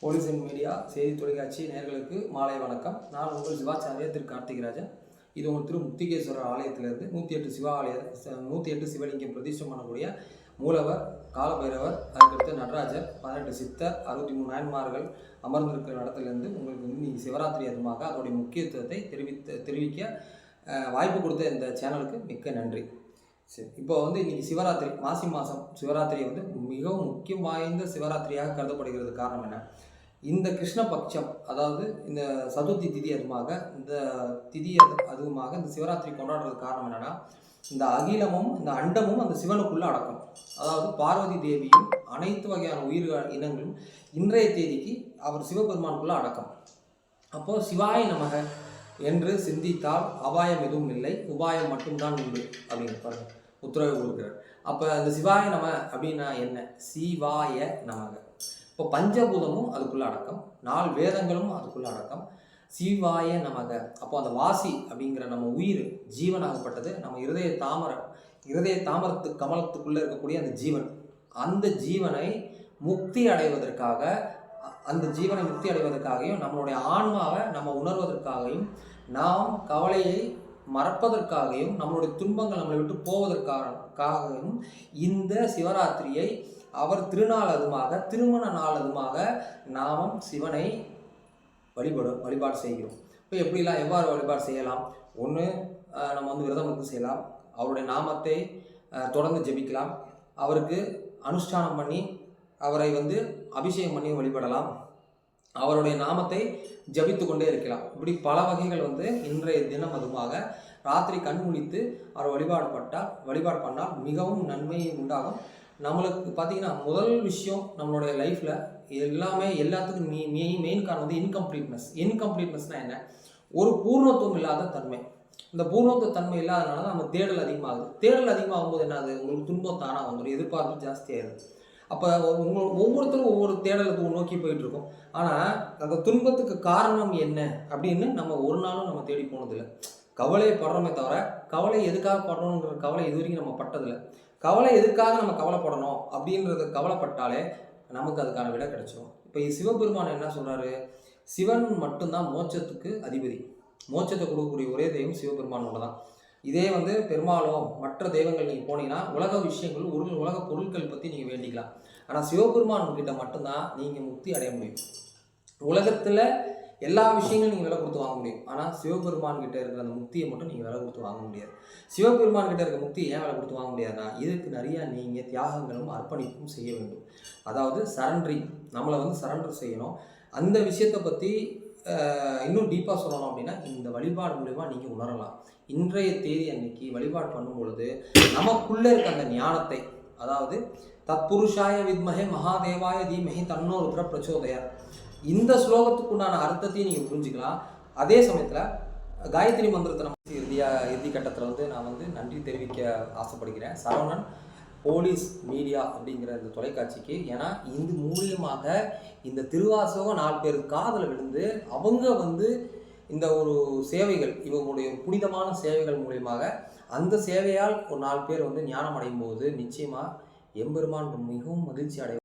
போலீசன் media செய்தி தொலைக்காட்சி நேர்களுக்கு மாலை வணக்கம். நான் உங்கள் சிவாச்சாரிய திரு கார்த்திகராஜன். இது உங்கள் திரு முத்திகேஸ்வரர் ஆலயத்திலிருந்து நூற்றி எட்டு சிவா ஆலய நூற்றி எட்டு சிவலிங்கம் பிரதிஷ்டம் பண்ணக்கூடிய மூலவர் காலபைரவர் அதுக்கடுத்து நடராஜர் பதினெட்டு சித்தர் அறுபத்தி மூணு நாயன்மார்கள் அமர்ந்திருக்கிற இடத்துலேருந்து உங்களுக்கு வந்து இன்னைக்கு சிவராத்திரி அதுமாக அதோடைய முக்கியத்துவத்தை தெரிவித்து தெரிவிக்க வாய்ப்பு கொடுத்த இந்த சேனலுக்கு மிக்க நன்றி. சரி. இப்போ வந்து இன்னைக்கு சிவராத்திரி மாசி மாதம் சிவராத்திரி வந்து மிகவும் முக்கியம் வாய்ந்த சிவராத்திரியாக கருதப்படுகிறது காரணம் என்ன? இந்த கிருஷ்ணபக்ஷம் அதாவது இந்த சதுர்த்தி திதி அதுமாக இந்த திதி அது அதுவுமாக இந்த சிவராத்திரி கொண்டாடுறதுக்கு காரணம் என்னென்னா இந்த அகிலமும் இந்த அண்டமும் அந்த சிவனுக்குள்ளே அடக்கும். அதாவது பார்வதி தேவியும் அனைத்து வகையான உயிர் இனங்களும் இன்றைய தேதிக்கு அவர் சிவபெருமானுக்குள்ளே அடக்கம். அப்போ சிவாய நமக என்று சிந்தித்தால் அபாயம் எதுவும் இல்லை உபாயம் மட்டும்தான் உண்டு அப்படின்னு பாருங்கள் உத்தரவு கொடுக்குறார். அப்போ அந்த சிவாய நம அப்படின்னா என்ன? சிவாய நமக. இப்போ பஞ்சபூதமும் அதுக்குள்ள அடக்கம். நாலு வேதங்களும் அதுக்குள்ள அடக்கம். சிவாய நமக. அப்போ அந்த வாசி அப்படிங்கிற நம்ம உயிர் ஜீவனாகப்பட்டது. நம்ம இருதய தாமரை இருதய தாமரத்து கமலத்துக்குள்ளே இருக்கக்கூடிய அந்த ஜீவன். அந்த ஜீவனை முக்தி அடைவதற்காக அந்த ஜீவனை முக்தி அடைவதற்காகவும் நம்மளுடைய ஆன்மாவை நம்ம உணர்வதற்காகவும் நாம் கவலையை மறப்பதற்காகவும் நம்மளுடைய துன்பங்கள் நம்மளை விட்டு போவதற்காகவும் இந்த சிவராத்திரியை அவர் திருநாள் அதுமாக திருமண நாள் அதுமாக நாமும் சிவனை வழிபடு வழிபாடு செய்கிறோம். இப்போ எப்படிலாம் எவ்வாறு வழிபாடு செய்யலாம்? ஒன்று நம்ம வந்து விரதம் இருந்து செய்யலாம். அவருடைய நாமத்தை தொடர்ந்து ஜெபிக்கலாம். அவருக்கு அனுஷ்டானம் பண்ணி அவரை வந்து அபிஷேகம் பண்ணி வழிபடலாம். அவருடைய நாமத்தை ஜபித்து கொண்டே இருக்கலாம். இப்படி பல வகைகள் வந்து இன்றைய தினம் அதுமாக ராத்திரி கண் முடித்து அவர் வழிபாடு பட்டால் வழிபாடு பண்ணால் மிகவும் நன்மையை உண்டாகும். நம்மளுக்கு பார்த்தீங்கன்னா முதல் விஷயம் நம்மளுடைய லைஃப்பில் எல்லாமே எல்லாத்துக்கும் நீ மெயின் மெயின் காரணம் வந்து இன்கம்ப்ளீட்னஸ் இன்கம்ப்ளீட்னஸ்னால் என்ன? ஒரு பூர்ணத்துவம் இல்லாத தன்மை. இந்த பூர்ணத்துவ தன்மை இல்லாதனால தான் நம்ம தேடல் அதிகமாகுது. தேடல் அதிகமாகும் போது என்னது உங்களுக்கு துன்பம் தானாக வந்துடும் எதிர்பார்ப்பு ஜாஸ்தியாயிருது அப்போ உங்க ஒவ்வொருத்தரும் ஒவ்வொரு தேடலுக்கு நோக்கி போயிட்டுருக்கோம். ஆனால் அந்த துன்பத்துக்கு காரணம் என்ன அப்படின்னு நம்ம ஒரு நாளும் நம்ம தேடி போனதில்லை. கவலையை படுறோமே தவிர கவலை எதுக்காக படுறோங்கிற கவலை இது வரைக்கும் நம்ம பட்டதில்லை. கவலை எதுக்காக நம்ம கவலைப்படணும் அப்படின்றது கவலைப்பட்டாலே நமக்கு அதுக்கான விடை கிடைச்சிடும் இப்போ சிவபெருமான் என்ன சொல்கிறாரு சிவன் மட்டும்தான் மோட்சத்துக்கு அதிபதி. மோட்சத்தை கொடுக்கக்கூடிய ஒரே தெய்வம் சிவபெருமான் தான். இதே வந்து பெரும்பாலும் மற்ற தெய்வங்கள் நீங்கள் போனீங்கன்னா உலக விஷயங்கள் ஒரு உலக பொருட்கள் பற்றி நீங்கள் வேண்டிக்கலாம். ஆனால் சிவபெருமான் கிட்ட மட்டும்தான் நீங்கள் முக்தி அடைய முடியும். உலகத்தில் எல்லா விஷயங்களும் நீங்கள் விலை கொடுத்து வாங்க முடியும். ஆனால் சிவபெருமான் கிட்ட இருக்கிற அந்த முக்தியை மட்டும் நீங்கள் விலை கொடுத்து வாங்க முடியாது. சிவபெருமான் கிட்ட இருக்க முக்தி ஏன் விலை கொடுத்து வாங்க முடியாதுன்னா இதுக்கு நிறையா நீங்கள் தியாகங்களும் அர்ப்பணிப்பும் செய்ய வேண்டும். அதாவது சரண்டரிங் நம்மளை வந்து சரண்டர் செய்யணும். அந்த விஷயத்தை பற்றி இன்னும் டீப்பாக சொல்லணும் அப்படின்னா இந்த வழிபாடு மூலிமா நீங்கள் உணரலாம். இன்றைய தேதி அன்னைக்கு வழிபாடு பண்ணும் பொழுது நமக்குள்ளே இருக்க அந்த ஞானத்தை அதாவது தத்புருஷாய வித்மஹே மகாதேவாய தீமகி தன்னோ ருத்ர பிரச்சோதயார் இந்த ஸ்லோகத்துக்குண்டான அர்த்தத்தையும் நீங்கள் புரிஞ்சுக்கலாம். அதே சமயத்தில் காயத்ரி மந்திரத்தை நம்ம இறுதியா இறுதி கட்டத்தில் வந்து நான் வந்து நன்றி தெரிவிக்க ஆசைப்படுகிறேன். சரவணன் போலீஸ் மீடியா அப்படிங்கிற இந்த தொலைக்காட்சிக்கு ஏன்னா இது மூலியமாக இந்த திருவாசகம் நாலு பேர் காதில் விழுந்து அவங்க வந்து இந்த ஒரு சேவைகள் இவங்களுடைய புனிதமான சேவைகள் மூலியமாக அந்த சேவையால் ஒரு நாலு பேர் வந்து ஞானம் அடையும் போது நிச்சயமாக எம்பெருமான் மிகவும் மகிழ்ச்சி அடை